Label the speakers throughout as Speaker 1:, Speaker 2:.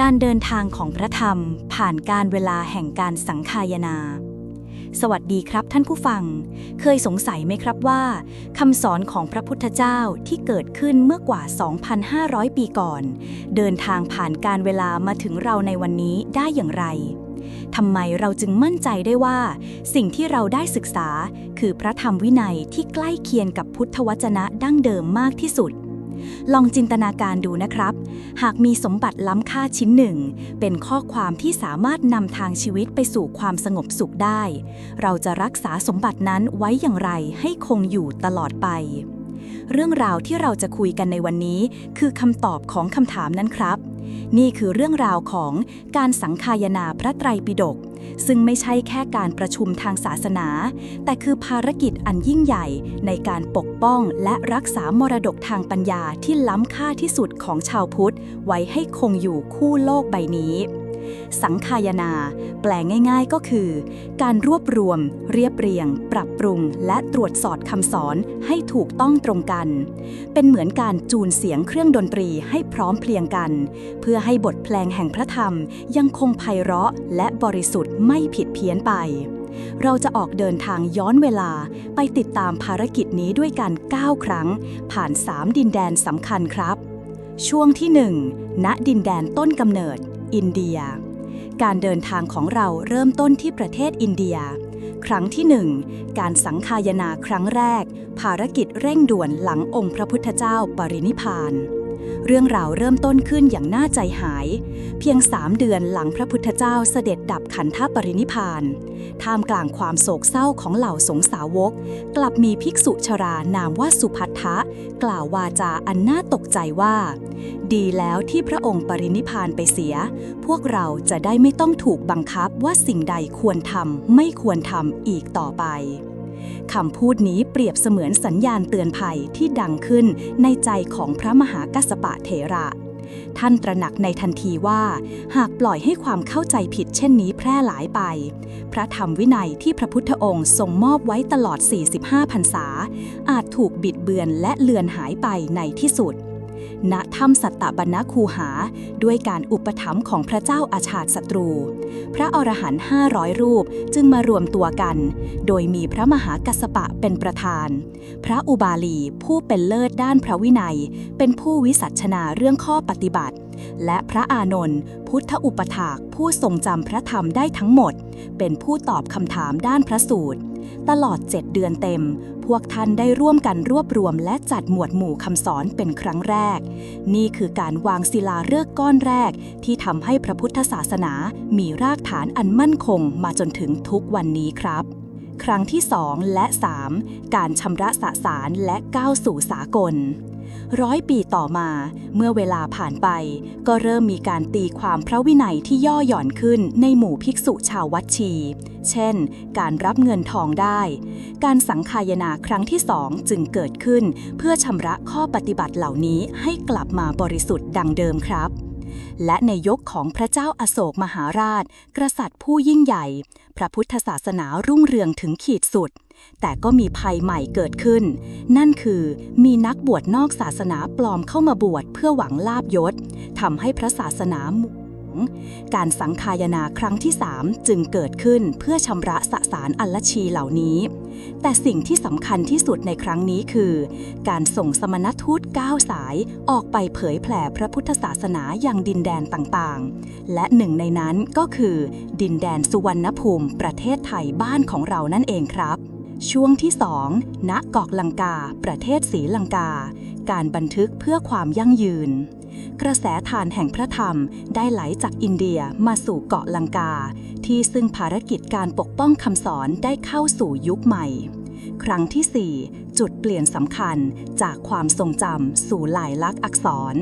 Speaker 1: การเดินทางของพระธรรมผ่านการเวลาแห่งการสังคายนา สวัสดีครับท่านผู้ฟัง เคยสงสัยไหมครับว่าคำสอนของพระพุทธเจ้าที่เกิดขึ้นเมื่อกว่า 2,500 ปีก่อน เดินทางผ่านการเวลามาถึงเราในวันนี้ได้อย่างไรทำไมเราจึงมั่นใจได้ว่า สิ่งที่เราได้ศึกษา คือพระธรรมวินัยที่ใกล้เคียงกับพุทธวจนะดั้งเดิมมากที่สุด ลองจินตนาการดูนะครับ หากมีสมบัติล้ำค่าชิ้นหนึ่ง เป็นข้อความที่สามารถนำทางชีวิตไปสู่ความสงบสุขได้ เราจะรักษาสมบัตินั้นไว้อย่างไรให้คงอยู่ตลอดไป เรื่องราวที่เราจะคุยกันในวันนี้ คือคำตอบของคำถามนั้นครับ นี่คือเรื่องราวของการสังคายนาพระไตรปิฎกซึ่งไม่ใช่แค่การประชุมทางศาสนา แต่คือภารกิจอันยิ่งใหญ่ในการปกป้องและรักษามรดกทางปัญญาที่ล้ำค่าที่สุดของชาวพุทธ ไว้ให้คงอยู่คู่โลกใบนี้ สังคายนา แปลง่ายๆก็คือ การรวบรวม เรียบเรียง ปรับปรุง และตรวจสอดคำสอนให้ถูกต้องตรงกัน เป็นเหมือนการจูนเสียงเครื่องดนตรีให้พร้อมเพรียงกัน เพื่อให้บทเพลงแห่งพระธรรม ยังคงไพเราะและบริสุทธิ์ไม่ผิดเพี้ยนไปเราจะออกเดินทางย้อนเวลาไปติดตามภารกิจนี้ด้วยกัน 9 ครั้ง ผ่าน 3 ดินแดนสำคัญครับ ช่วงที่ 1 ณดินแดนต้นกำเนิด อินเดีย การเดินทางของเราเริ่มต้นที่ประเทศอินเดีย ครั้งที่หนึ่งการสังคายนาครั้งแรก ภารกิจเร่งด่วนหลังองค์พระพุทธเจ้าปรินิพพาน เรื่องราวเริ่มต้นขึ้นอย่างน่าใจหาย เพียงสามเดือนหลังพระพุทธเจ้าเสด็จดับขันธปรินิพาน ท่ามกลางความโศกเศร้าของเหล่าสงสาวก กลับมีภิกษุชรานามว่าสุพัทธะกล่าววาจาอันน่าตกใจว่า ดีแล้วที่พระองค์ปรินิพานไปเสีย พวกเราจะได้ไม่ต้องถูกบังคับว่าสิ่งใดควรทำไม่ควรทำอีกต่อไป คำพูดนี้เปรียบเสมือนสัญญาณเตือนภัยที่ดังขึ้นในใจของพระมหากัสสปะเถระ ท่านตระหนักในทันทีว่า หากปล่อยให้ความเข้าใจผิดเช่นนี้แพร่หลายไป พระธรรมวินัยที่พระพุทธองค์ทรงมอบไว้ตลอด 45พรรษา อาจถูกบิดเบือนและเลือนหายไปในที่สุด ณถ้ำสัตตบัญณคูหา ด้วยการอุปถัมภ์ของพระเจ้าอาชาติศัตรู พระอรหันต์500 รูปจึงมารวมตัวกัน โดยมีพระมหากัสสปะเป็นประธาน พระอุบาลีผู้เป็นเลิศด้านพระวินัย เป็นผู้วิสัชนาเรื่องข้อปฏิบัติ และพระอานนท์พุทธอุปถากผู้ทรงจำพระธรรมได้ทั้งหมด เป็นผู้ตอบคำถามด้านพระสูตร ตลอด7เดือนเต็ม พวกท่านได้ร่วมกันรวบรวมและจัดหมวดหมู่คำสอนเป็นครั้งแรก นี่คือการวางศิลาฤกษ์ก้อนแรก ที่ทำให้พระพุทธศาสนามีรากฐานอันมั่นคงมาจนถึงทุกวันนี้ครับครั้งที่ 2 และ 3 การชำระสสารและก้าวสู่สากล ร้อยปีต่อมา เมื่อเวลาผ่านไป ก็เริ่มมีการตีความพระวินัยที่ย่อหย่อนขึ้นในหมู่ภิกษุชาววัดชี เช่น การรับเงินทองได้ การสังคายนาครั้งที่สองจึงเกิดขึ้น เพื่อชำระข้อปฏิบัติเหล่านี้ให้กลับมาบริสุทธิ์ดังเดิมครับและในยกของพระเจ้าอาโศกมหาราช กษัตริย์ผู้ยิ่งใหญ่ พระพุทธศาสนารุ่งเรืองถึงขีดสุด แต่ก็มีภัยใหม่เกิดขึ้น นั่นคือมีนักบวชนอกศาสนาปลอมเข้ามาบวชเพื่อหวังลาบยศทำให้พระศาสนาหมู่การสังคายนาครั้งที่ 3 จึงเกิดขึ้นเพื่อชำระสสารอัลชีเหล่านี้ แต่สิ่งที่สำคัญที่สุดในครั้งนี้คือ การส่งสมณทูต9สายออกไปเผยแผ่พระพุทธศาสนาอย่างดินแดนต่างๆ และหนึ่งในนั้นก็คือ ดินแดนสุวรรณภูมิประเทศไทยบ้านของเรานั่นเองครับ ช่วงที่ 2 ณเกาะลังกา ประเทศศรีลังกา การบันทึกเพื่อความยั่งยืน กระแสทานแห่งพระธรรมได้ไหลจากอินเดียมาสู่เกาะลังกา ที่ซึ่งภารกิจการปกป้องคำสอนได้เข้าสู่ยุคใหม่ ครั้งที่ 4 จุดเปลี่ยนสำคัญจากความทรงจำสู่ลายลักษณ์อักษร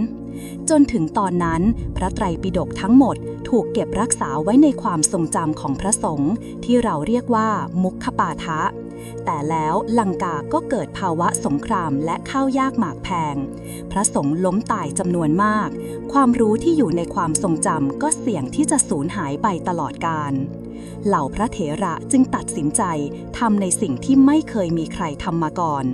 Speaker 1: จนถึงตอนนั้น พระไตรปิฎกทั้งหมดถูกเก็บรักษาไว้ในความทรงจำของพระสงฆ์ที่เราเรียกว่ามุขปาทะ แต่แล้วลังกาก็เกิดภาวะสงครามและข้าวยากหมากแพง พระสงฆ์ล้มตายจำนวนมาก ความรู้ที่อยู่ในความทรงจำก็เสี่ยงที่จะสูญหายไปตลอดกาล เหล่าพระเถระจึงตัดสินใจทำในสิ่งที่ไม่เคยมีใครทำมาก่อน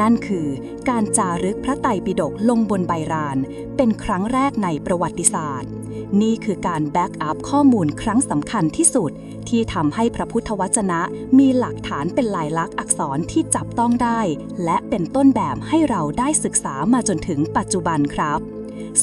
Speaker 1: นั่นคือการจารึกพระไตรปิฎกลงบนใบราน เป็นครั้งแรกในประวัติศาสตร์ นี่คือการแบ็กอัพข้อมูลครั้งสำคัญที่สุด ที่ทำให้พระพุทธวจนะมีหลักฐานเป็นลายลักษณ์อักษรที่จับต้องได้ และเป็นต้นแบบให้เราได้ศึกษามาจนถึงปัจจุบันครับ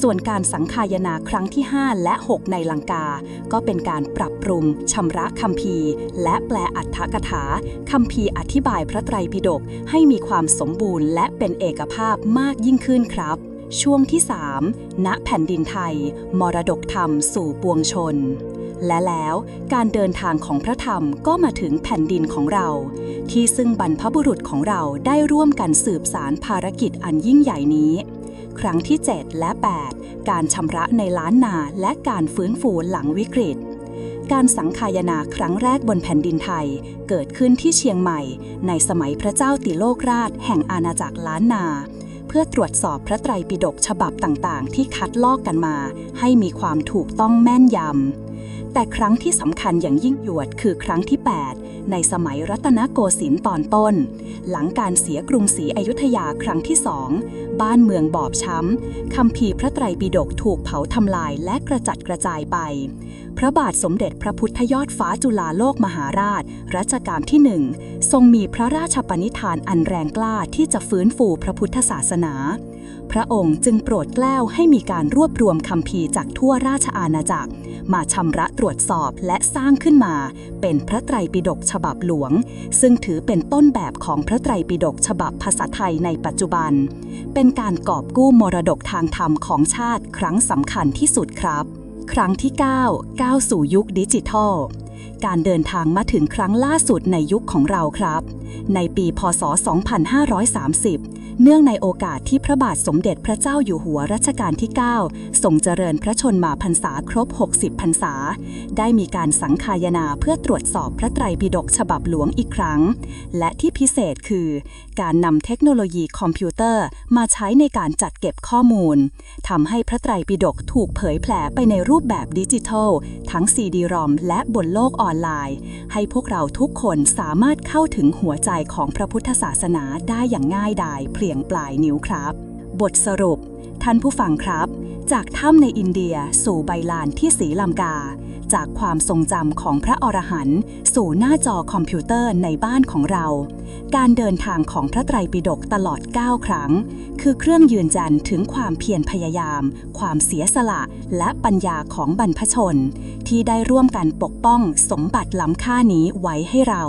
Speaker 1: ส่วนการสังคายนาครั้งที่ 5 และ 6 ในลังกา ก็เป็นการปรับปรุงชำระคัมภีร์และแปลอัฏฐกถาคัมภีร์อธิบายพระไตรปิฎกให้มีความสมบูรณ์ และเป็นเอกภาพมากยิ่งขึ้นครับ ช่วงที่ 3 ณแผ่นดินไทย มรดกธรรมสู่ปวงชนและแล้วการเดินทางของพระธรรมก็มาถึงแผ่นดินของเรา ที่ซึ่งบรรพบุรุษของเราได้ร่วมกันสืบสารภารกิจอันยิ่งใหญ่นี้ ครั้งที่ 7 และ 8 การชำระในล้านนาและการฟื้นฟูหลังวิกฤต การสังคายนาครั้งแรกบนแผ่นดินไทย เกิดขึ้นที่เชียงใหม่ ในสมัยพระเจ้าติโลกราชแห่งอาณาจักรล้านนา เพื่อตรวจสอบพระไตรปิฎกฉบับต่างๆ ที่คัดลอกกันมา ให้มีความถูกต้องแม่นยำ แต่ครั้งที่สำคัญอย่างยิ่งยวดคือครั้งที่ 8 ในสมัยรัตนโกสินทร์ตอนต้น หลังการเสียกรุงศรีอยุธยาครั้งที่สองบ้านเมืองบอบช้ำคัมภีพระไตรปิฎกถูกเผาทำลายและกระจัดกระจายไป พระบาทสมเด็จพระพุทธยอดฟ้าจุฬาโลกมหาราช รัชกาลที่หนึ่งทรงมีพระราชปณิธานอันแรงกล้าที่จะฟื้นฟูพระพุทธศาสนา พระองค์จึงโปรดเกล้าให้มีการรวบรวมคัมภีจากทั่วราชอาณาจักร มาชำระตรวจสอบและสร้างขึ้นมา เป็นพระไตรปิฎกฉบับหลวง ซึ่งถือเป็นต้นแบบของพระไตรปิฎกฉบับภาษาไทยในปัจจุบัน เป็นการกอบกู้มรดกทางธรรมของชาติครั้งสำคัญที่สุดครับ ครั้งที่ 9 ก้าวสู่ยุคดิจิทัล การเดินทางมาถึงครั้งล่าสุดในยุคของเราครับ ในปีพศ 2530 เนื่องในโอกาสที่พระบาทสมเด็จพระเจ้าอยู่หัวรัชกาลที่ 9 ทรงเจริญพระชนมาพรรษาครบ 60 พรรษา ได้มีการสังคายนาเพื่อตรวจสอบพระไตรปิฎกฉบับหลวงอีกครั้ง และที่พิเศษคือ การนำเทคโนโลยีคอมพิวเตอร์มาใช้ในการจัดเก็บข้อมูลทำให้พระไตรปิฎกถูกเผยแผ่ไปในรูปแบบดิจิทัล ทั้ง CD-ROM และบนโลกออนไลน์ ให้พวกเราทุกคนสามารถเข้าถึงหัวใจของพระพุทธศาสนาได้อย่างง่ายดายเพียงปลายนิ้วครับ บทสรุป ท่านผู้ฟังครับ จากถ้ำในอินเดียสู่ใบลานที่ศรีลังกา จากความทรงจำของพระอรหันต์สู่หน้าจอคอมพิวเตอร์ในบ้านของเรา การเดินทางของพระไตรปิฎกตลอด 9 ครั้ง คือเครื่องยืนยันถึงความเพียรพยายาม ความเสียสละและปัญญาของบรรพชน ที่ได้ร่วมกันปกป้องสมบัติล้ำค่านี้ไว้ให้เรา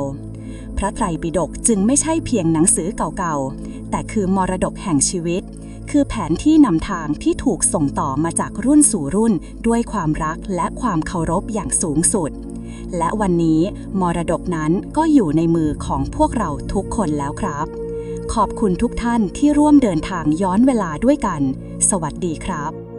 Speaker 1: ระไตรปิฎกจึงไม่ใช่เพียงหนังสือเก่าๆ แต่คือมรดกแห่งชีวิต คือแผนที่นำทางที่ถูกส่งต่อมาจากรุ่นสู่รุ่น ด้วยความรักและความเคารพอย่างสูงสุด และวันนี้มรดกนั้นก็อยู่ในมือของพวกเราทุกคนแล้วครับ ขอบคุณทุกท่านที่ร่วมเดินทางย้อนเวลาด้วยกัน สวัสดีครับ